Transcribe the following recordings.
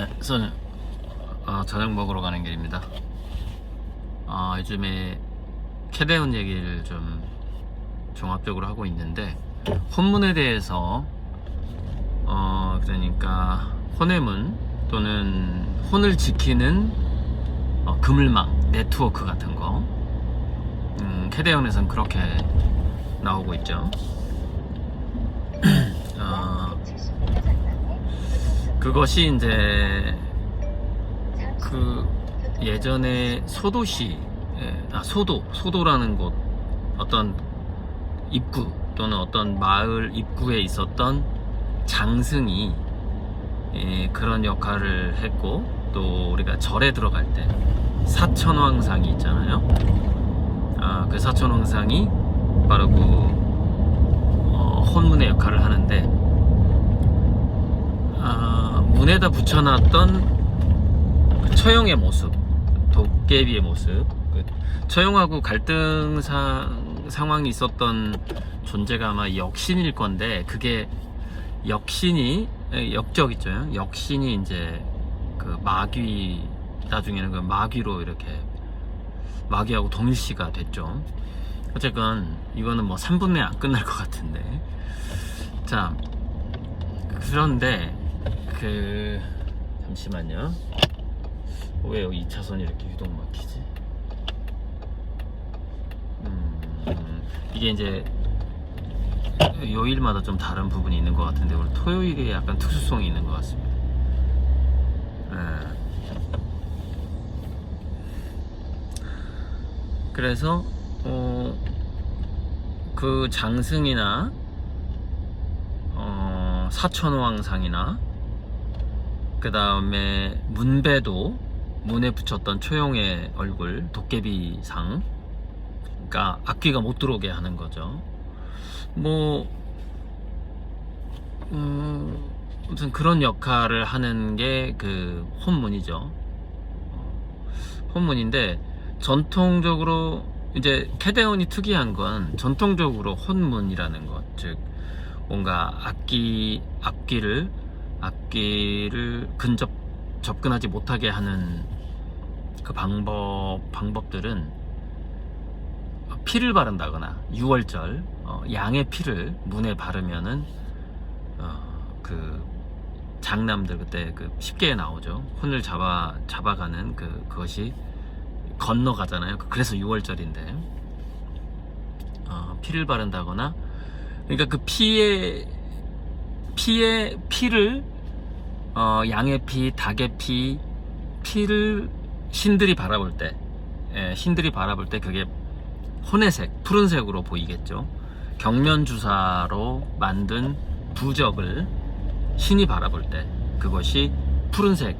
네, 저는 어, 저녁 먹으러 가는 길입니다. 어, 요즘에 캐대온 얘기를 좀 종합적으로 하고 있는데 혼문에 대해서 어, 그러니까 혼외문 또는 혼을 지키는 어, 그물망 네트워크 같은 거 음, 캐대온에서는 그렇게 나오고 있죠. 어, 그것이 이제 그 예전에 소도시 예, 아 소도 소도라는 곳 어떤 입구 또는 어떤 마을 입구에 있었던 장승이 예, 그런 역할을 했고 또 우리가 절에 들어갈 때 사천왕상이 있잖아요. 아, 그 사천왕상이 바로 그 어, 혼문의 역할을 하는데 아, 문에다 붙여놨던 그 처형의 모습, 도깨비의 모습, 그 처형하고 갈등 상, 상황이 있었던 존재가 아마 역신일 건데 그게 역신이 에, 역적 있죠. 역신이 이제 그 마귀 나중에는 그 마귀로 이렇게 마귀하고 동일시가 됐죠. 어쨌건 이거는 뭐 3분 내에 안 끝날 것 같은데. 자, 그런데 그 잠시만요. 왜 여기 2차선이 이렇게 유독 막히지? 음, 이게 이제 요일마다 좀 다른 부분이 있는 것 같은데 오늘 토요일이 약간 특수성이 있는 것 같습니다. 예. 그래서 어, 그 장승이나 어, 사천왕상이나 그 다음에 문배도 문에 붙였던 초용의 얼굴 도깨비상 그러니까 악귀가 못 들어오게 하는 거죠. 뭐 음, 무슨 그런 역할을 하는 게 그 혼문이죠. 어, 혼문인데 전통적으로 이제 캐데온이 특이한 건 전통적으로 혼문이라는 것, 즉 뭔가 악기 악기를 악기를 근접 접근하지 못하게 하는 그 방법 방법들은 피를 바른다거나 유월절 어, 양의 피를 문에 바르면은 어, 그 장남들 그때 그 쉽게 나오죠 혼을 잡아 잡아가는 그 그것이 건너가잖아요. 그래서 6월절인데 어, 피를 바른다거나 그러니까 그 피의 피의 피를 어, 양의 피, 닭의 피, 피를 신들이 바라볼 때, 예, 신들이 바라볼 때 그게 혼의색, 푸른색으로 보이겠죠. 경면 주사로 만든 부적을 신이 바라볼 때 그것이 푸른색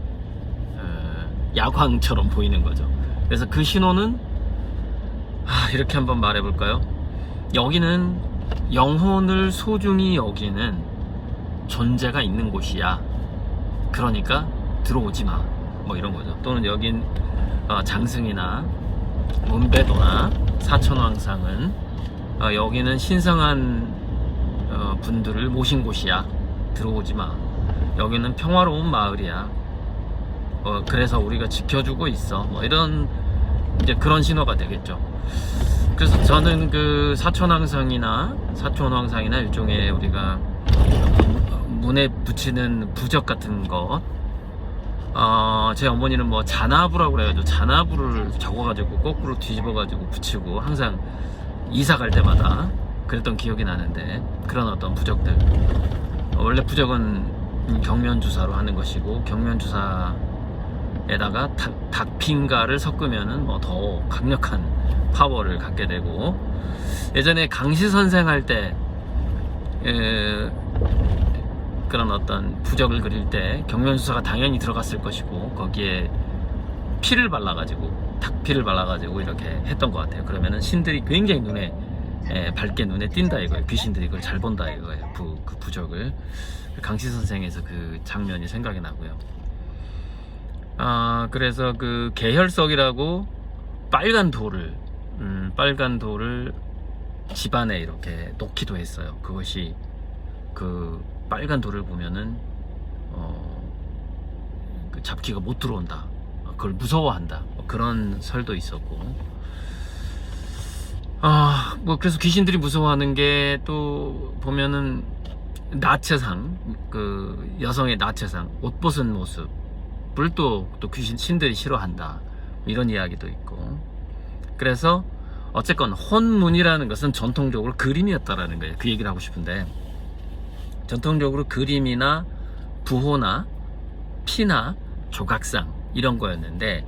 어, 야광처럼 보이는 거죠. 그래서 그 신호는 아, 이렇게 한번 말해볼까요? 여기는 영혼을 소중히 여기는 존재가 있는 곳이야. 그러니까 들어오지 마. 뭐 이런 거죠. 또는 여긴 어, 장승이나 문배도나 사천왕상은 어, 여기는 신성한 어, 분들을 모신 곳이야. 들어오지 마. 여기는 평화로운 마을이야. 어, 그래서 우리가 지켜주고 있어. 뭐 이런 이제 그런 신호가 되겠죠. 그래서 저는 그 사천왕상이나 사천왕상이나 일종의 우리가 문에 붙이는 부적 같은 것, 어, 제 어머니는 뭐 잔나부라고 그래가지고 잔나부를 적어가지고 거꾸로 뒤집어가지고 붙이고 항상 이사 갈 때마다 그랬던 기억이 나는데 그런 어떤 부적들. 원래 부적은 경면 주사로 하는 것이고 경면 주사 에다가 닭, 닭핀가를 섞으면은 뭐 더 강력한 파워를 갖게 되고 예전에 강시 선생 할때 그런 어떤 부적을 그릴 때 경면수사가 당연히 들어갔을 것이고 거기에 피를 발라가지고 닭피를 발라가지고 이렇게 했던 것 같아요. 그러면은 신들이 굉장히 눈에 에, 밝게 눈에 띈다 이거예요. 귀신들이 그걸 잘 본다 이거예요. 부, 그 부적을 강시 선생에서 그 장면이 생각이 나고요. 아, 그래서 그 계혈석이라고 빨간 돌을, 음, 빨간 돌을 집안에 이렇게 놓기도 했어요. 그것이 그 빨간 돌을 보면은, 어, 그그 잡기가 못 들어온다. 어, 그걸 무서워한다. 뭐 그런 설도 있었고. 아, 뭐 그래서 귀신들이 무서워하는 게 또 보면은 나체상 그 여성의 나체상 옷 벗은 모습을 또, 또 귀신 신들이 싫어한다. 이런 이야기도 있고. 그래서 어쨌건 혼문이라는 것은 전통적으로 그림이었다라는 거예요. 그 얘기를 하고 싶은데 전통적으로 그림이나 부호나 피나 조각상 이런 거였는데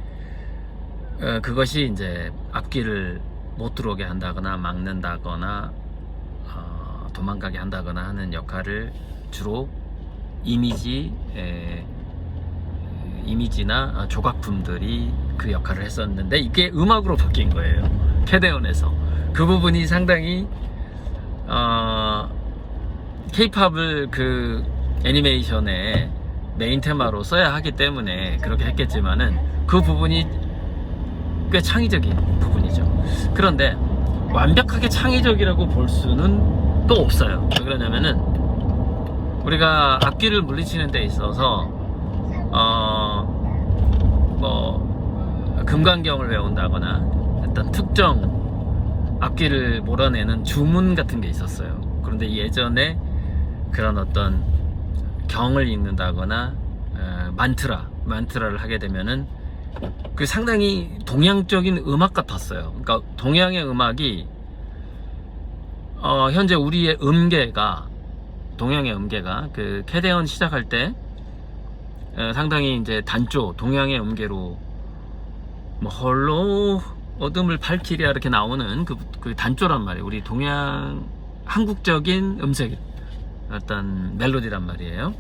어, 그것이 이제 앞길을 못 들어오게 한다거나 막는다거나 어, 도망가게 한다거나 하는 역할을 주로 이미지 에, 이미지나 조각품들이 그 역할을 했었는데 이게 음악으로 바뀐 거예요. 캐데온에서 그 부분이 상당히 어, 케이팝을 그 애니메이션의 메인 테마로 써야 하기 때문에 그렇게 했겠지만은 그 부분이 꽤 창의적인 부분이죠. 그런데 완벽하게 창의적이라고 볼 수는 또 없어요. 왜 그러냐면은 우리가 악기를 물리치는 데 있어서 어, 뭐 금강경을 외운다거나 어떤 특정 악기를 몰아내는 주문 같은 게 있었어요. 그런데 예전에 그런 어떤 경을 읽는다거나 어, 만트라, 만트라를 하게 되면은 그 상당히 동양적인 음악 같았어요. 그러니까 동양의 음악이 어, 현재 우리의 음계가 동양의 음계가 그 캐데언 시작할 때 어, 상당히 이제 단조 동양의 음계로 뭐 홀로 어둠을 밝히랴 이렇게 나오는 그, 그 단조란 말이에요. 우리 동양 한국적인 음색 어떤 멜로디란 말이에요.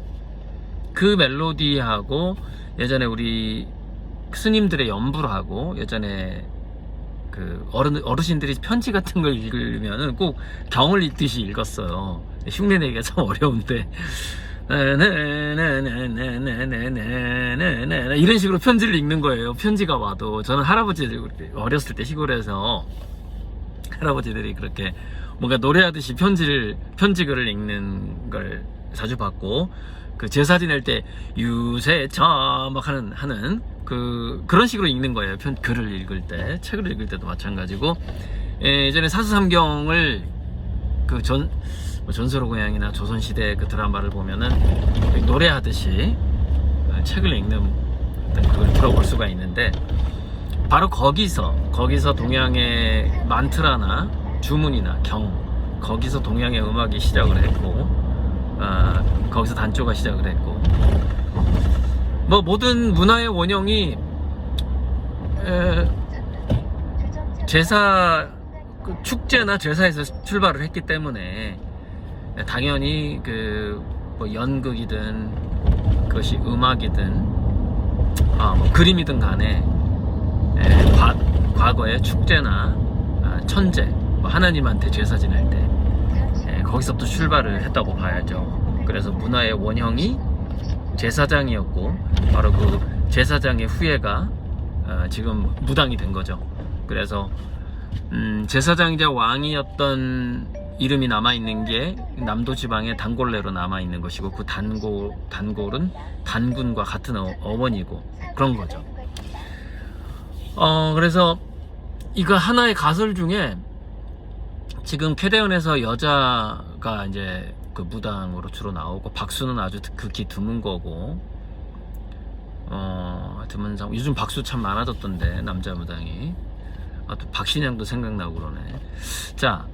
그 멜로디하고 예전에 우리 스님들의 연불하고 예전에 그 어른 어르신들이 편지 같은 걸 읽으면은 꼭 경을 읽듯이 읽었어요. 흉내 내기가 참 어려운데 이런 식으로 편지를 읽는 거예요. 편지가 와도 저는 할아버지 어렸을 때 시골에서 할아버지들이 그렇게 뭔가 노래하듯이 편지를 편지 글을 읽는 걸 자주 봤고 그 제사 지낼 때 유세차 막 하는 하는 그 그런 식으로 읽는 거예요. 편 글을 읽을 때 책을 읽을 때도 마찬가지고 예, 예전에 사수삼경을 그전 뭐 전설의 고향이나 조선시대 그 드라마를 보면은 노래하듯이 어, 책을 읽는 그걸 들어볼 수가 있는데 바로 거기서 거기서 동양의 만트라나 주문이나 경 거기서 동양의 음악이 시작을 했고 아, 거기서 단조가 시작을 했고. 뭐 모든 문화의 원형이 에, 제사 그 축제나 제사에서 출발을 했기 때문에 당연히 그 뭐 연극이든 그것이 음악이든 아, 뭐 그림이든 간에 에, 과, 과거의 축제나 아, 천재 뭐 하나님한테 제사 지낼 때 에, 거기서부터 출발을 했다고 봐야죠. 그래서 문화의 원형이 제사장이었고 바로 그 제사장의 후예가 어, 지금 무당이 된 거죠. 그래서 음, 제사장이자 왕이었던 이름이 남아 있는 게 남도 지방의 단골레로 남아 있는 것이고 그 단골 단골은 단군과 같은 어, 어원이고 그런 거죠. 어 그래서 이거 하나의 가설 중에 지금 캐대언에서 여자가 이제 그 무당으로 주로 나오고 박수는 아주 극히 드문 거고 어 드문 상 요즘 박수 참 많아졌던데 남자 무당이. 아 또 박신양도 생각나고 그러네. 자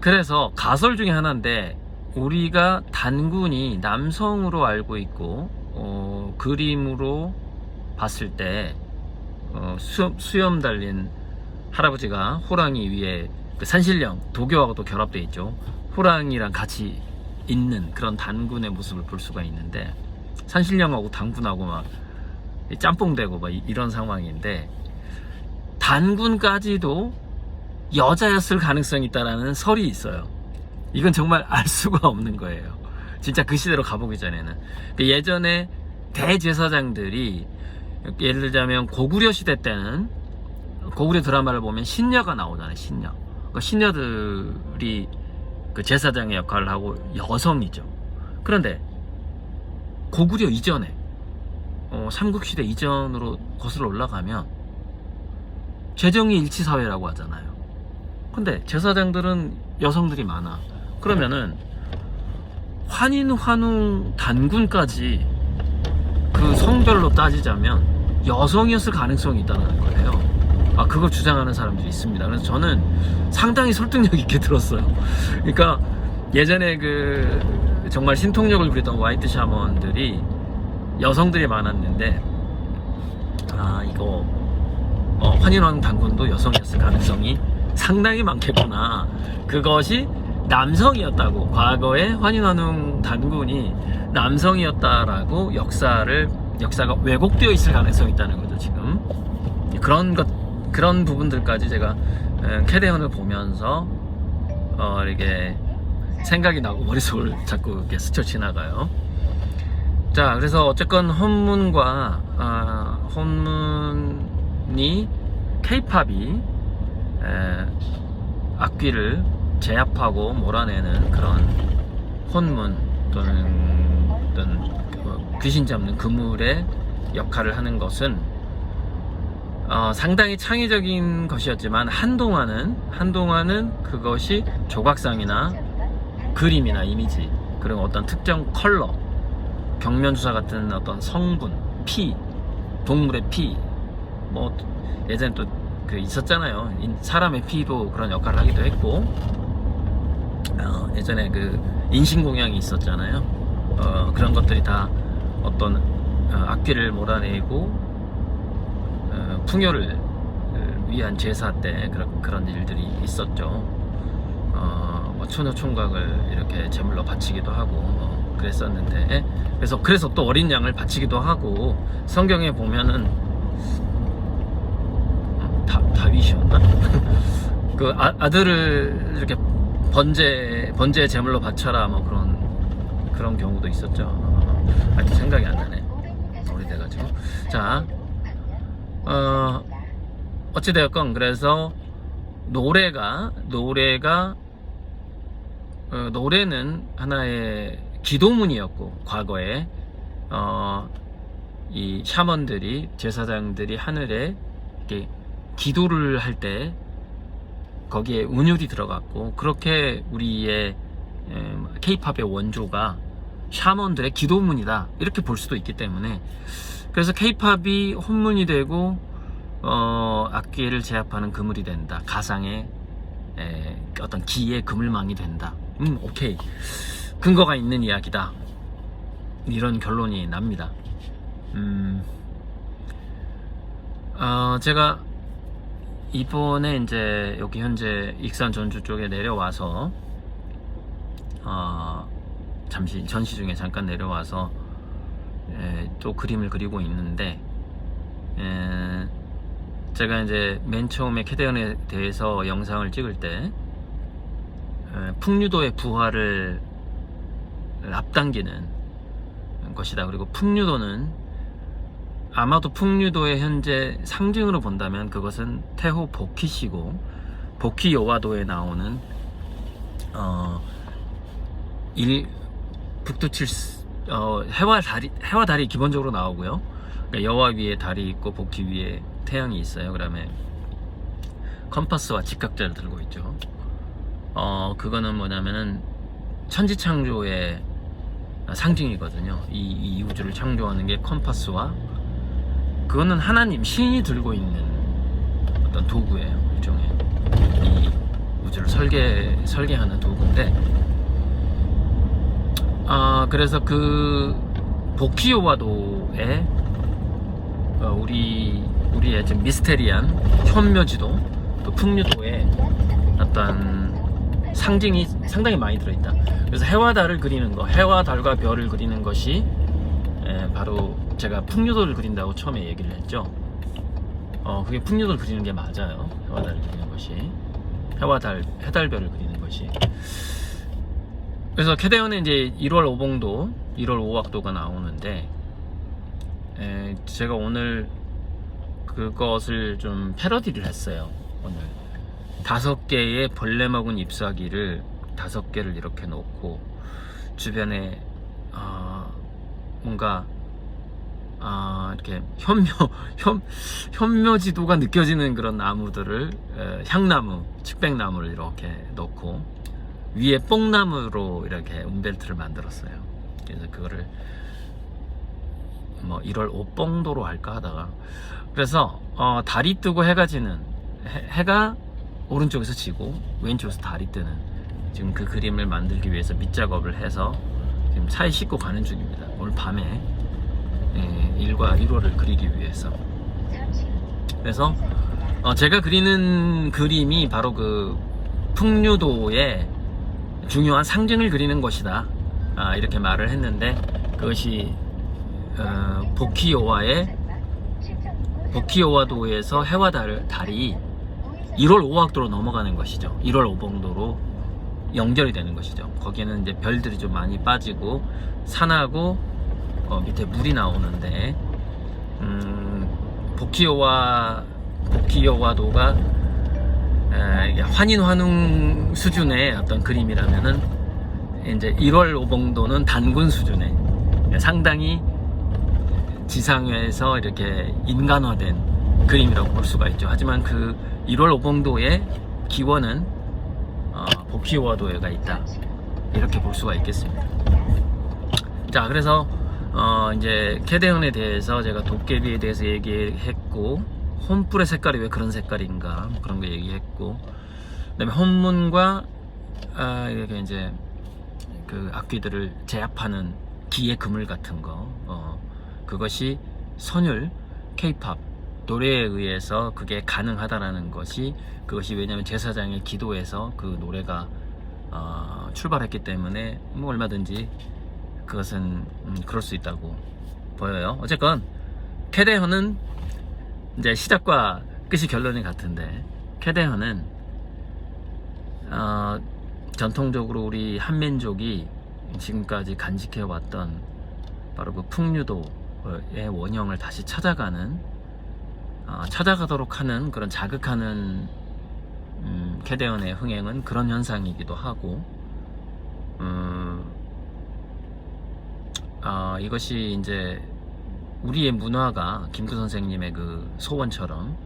그래서 가설 중에 하나인데 우리가 단군이 남성으로 알고 있고 어, 그림으로 봤을 때 어, 수염, 수염 달린 할아버지가 호랑이 위에 그 산신령 도교하고도 결합되어 있죠. 호랑이랑 같이 있는 그런 단군의 모습을 볼 수가 있는데 산신령하고 단군하고 막 짬뽕되고 막 이- 이런 상황인데 단군까지도 여자였을 가능성이 있다라는 설이 있어요. 이건 정말 알 수가 없는 거예요. 진짜 그 시대로 가보기 전에는. 그 예전에 대제사장들이 예를 들자면 고구려 시대 때는 고구려 드라마를 보면 신녀가 나오잖아요. 신녀. 그 신녀들이 그 제사장의 역할을 하고 여성이죠. 그런데 고구려 이전에 어, 삼국시대 이전으로 거슬러 올라가면 재정이 일치사회라고 하잖아요. 근데 제사장들은 여성들이 많아. 그러면은 환인, 환웅, 단군까지 그 성별로 따지자면 여성이었을 가능성이 있다는 거예요. 아, 그걸 주장하는 사람들이 있습니다. 그래서 저는 상당히 설득력 있게 들었어요. 그러니까 예전에 그 정말 신통력을 부리던 화이트 샤먼들이 여성들이 많았는데 아 이거 어, 환인왕 단군도 여성이었을 가능성이 상당히 많겠구나 그것이 남성이었다고 과거에 환인왕 단군이 남성이었다라고 역사를 역사가 왜곡되어 있을 가능성이 있다는 거죠 지금 그런 것 그런 부분들까지 제가 음, 캐대언을 보면서 어, 이렇게 생각이 나고 머릿속을 자꾸 이렇게 스쳐 지나가요. 자, 그래서 어쨌건 혼문과 아, 혼문이 케이팝이 악귀를 제압하고 몰아내는 그런 혼문 또는 어떤 그 귀신 잡는 그물의 역할을 하는 것은 어, 상당히 창의적인 것이었지만 한동안은 한동안은 그것이 조각상이나 그림이나 이미지 그리고 어떤 특정 컬러 경면주사 같은 어떤 성분 피 동물의 피뭐 예전에 또 그 있었잖아요. 인- 사람의 피로 그런 역할을 하기도 했고 어, 예전에 그 인신공양이 있었잖아요. 어, 그런 것들이 다 어떤 어, 악귀를 몰아내고 어, 풍요를 위한 제사 때 그런, 그런 일들이 있었죠. 어, 뭐 처녀 총각을 이렇게 제물로 바치기도 하고 뭐 그랬었는데 그래서 그래서 또 어린 양을 바치기도 하고 성경에 보면은 음, 다 다윗이었나? 그 아, 아들을 이렇게 번제 번제 제물로 바쳐라 뭐 그런 그런 경우도 있었죠. 어, 하여튼 생각이 안 나네. 오래돼가지고 자 어, 어찌되었건 그래서 노래가 노래가 어, 노래는 하나의 기도문이었고 과거에. 어, 이 샤먼들이 제사장들이 하늘에 이렇게 기도를 할 때 거기에 운율이 들어갔고 그렇게 우리의 케이팝의 원조가 샤먼들의 기도문이다. 이렇게 볼 수도 있기 때문에 그래서 케이팝이 혼문이 되고 어, 악기를 제압하는 그물이 된다. 가상의 에, 어떤 기의 그물망이 된다. 음, 오케이. 근거가 있는 이야기다. 이런 결론이 납니다. 음, 어, 제가 이번에 이제 여기 현재 익산 전주 쪽에 내려와서 어, 잠시 전시 중에 잠깐 내려와서 에, 또 그림을 그리고 있는데 에, 제가 이제 맨 처음에 캐대언에 대해서 영상을 찍을 때 에, 풍류도의 부활을 앞당기는 것이다. 그리고 풍류도는 아마도 풍류도의 현재 상징으로 본다면 그것은 태호 보키시고 보키 여와도에 나오는 어, 일 북두칠 어, 해와 달이 해와 달이 기본적으로 나오고요. 그러니까 여와 위에 달이 있고 복희 위에 태양이 있어요. 그다음에 컴파스와 직각자를 들고 있죠. 어 그거는 뭐냐면은 천지 창조의 상징이거든요. 이, 이 우주를 창조하는 게 컴파스와 그거는 하나님 신이 들고 있는 어떤 도구예요. 일종의 이 우주를 설계 설계하는 도구인데 아 그래서 그 보키오와도의 어, 우리 우리의 좀 미스테리한 현묘지도 또 풍류도의 어떤 상징이 상당히 많이 들어있다. 그래서 해와 달을 그리는 거, 해와 달과 별을 그리는 것이 에, 바로 제가 풍류도를 그린다고 처음에 얘기를 했죠. 어, 그게 풍류도를 그리는 게 맞아요. 해와 달을 그리는 것이 해와 달, 해달별을 그리는 것이. 그래서 캐대언은 이제 1월 5봉도, 1월 5학도가 나오는데 에, 제가 오늘 그것을 좀 패러디를 했어요. 오늘 다섯 개의 벌레 먹은 잎사귀를 다섯 개를 이렇게 놓고 주변에 어, 뭔가 아, 이렇게 현묘 현 현묘지도가 느껴지는 그런 나무들을 에, 향나무, 측백나무를 이렇게 넣고 위에 뽕나무로 이렇게 움벨트를 만들었어요. 그래서 그거를 뭐 1월 오뽕도로 할까 하다가 그래서 어, 달이 뜨고 해가 지는 해, 가 오른쪽에서 지고 왼쪽에서 달이 뜨는 지금 그 그림을 만들기 위해서 밑작업을 해서 지금 차에 싣고 가는 중입니다. 오늘 밤에 예, 1과 1호를 그리기 위해서 그래서 어, 제가 그리는 그림이 바로 그 풍류도의 중요한 상징을 그리는 것이다. 아, 이렇게 말을 했는데 그것이 어, 보키오와의 보키오와도에서 해와 달, 달이 1월 5학도로 넘어가는 것이죠. 1월 5봉도로 연결이 되는 것이죠. 거기에는 이제 별들이 좀 많이 빠지고 산하고 어, 밑에 물이 나오는데 음, 보키오와 보키오와도가 환인 환웅 수준의 어떤 그림이라면은 이제 1월 오봉도는 단군 수준의 상당히 지상에서 이렇게 인간화된 그림이라고 볼 수가 있죠. 하지만 그 1월 오봉도의 기원은 어, 보키오와도에가 있다. 이렇게 볼 수가 있겠습니다. 자, 그래서 어, 이제 캐대언에 대해서 제가 도깨비에 대해서 얘기했고 홈불의 색깔이 왜 그런 색깔인가? 뭐 그런 거 얘기했고. 그다음에 혼문과 아, 이렇게 이제 그 악귀들을 제압하는 기의 그물 같은 거. 어, 그것이 선율, 케이팝 노래에 의해서 그게 가능하다라는 것이 그것이 왜냐하면 제사장의 기도에서 그 노래가 어, 출발했기 때문에 뭐 얼마든지 그것은 음, 그럴 수 있다고 보여요. 어쨌건 캐데헌은 이제 시작과 끝이 결론이 같은데 캐데헌은 어, 전통적으로 우리 한민족이 지금까지 간직해 왔던 바로 그 풍류도의 원형을 다시 찾아가는 어, 찾아가도록 하는 그런 자극하는 음, 캐데헌의 흥행은 그런 현상이기도 하고 음, 아, 이것이 이제 우리의 문화가 김구 선생님의 그 소원처럼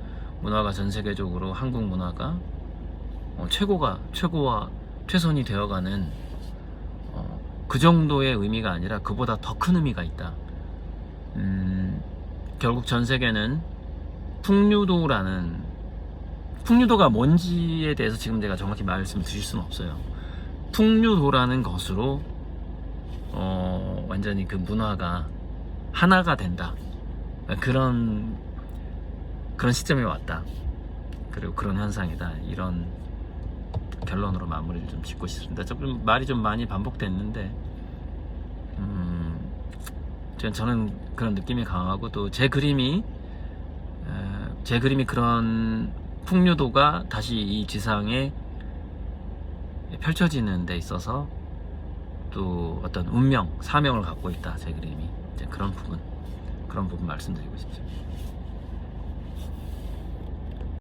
문화가 전 세계적으로 한국 문화가 어, 최고가 최고와 최선이 되어가는 어, 그 정도의 의미가 아니라 그보다 더 큰 의미가 있다. 음, 결국 전 세계는 풍류도라는 풍류도가 뭔지에 대해서 지금 제가 정확히 말씀을 드릴 수는 없어요. 풍류도라는 것으로 어, 완전히 그 문화가 하나가 된다. 그런, 그런 시점에 왔다. 그리고 그런 현상이다. 이런 결론으로 마무리를 좀 짓고 싶습니다. 조금 말이 좀 많이 반복됐는데, 음, 전- 저는 그런 느낌이 강하고 또 제 그림이, 에, 제 그림이 그런 풍류도가 다시 이 지상에 펼쳐지는 데 있어서 또 어떤 운명, 사명을 갖고 있다 제 그림이 그런 부분 그런 부분 말씀드리고 싶습니다.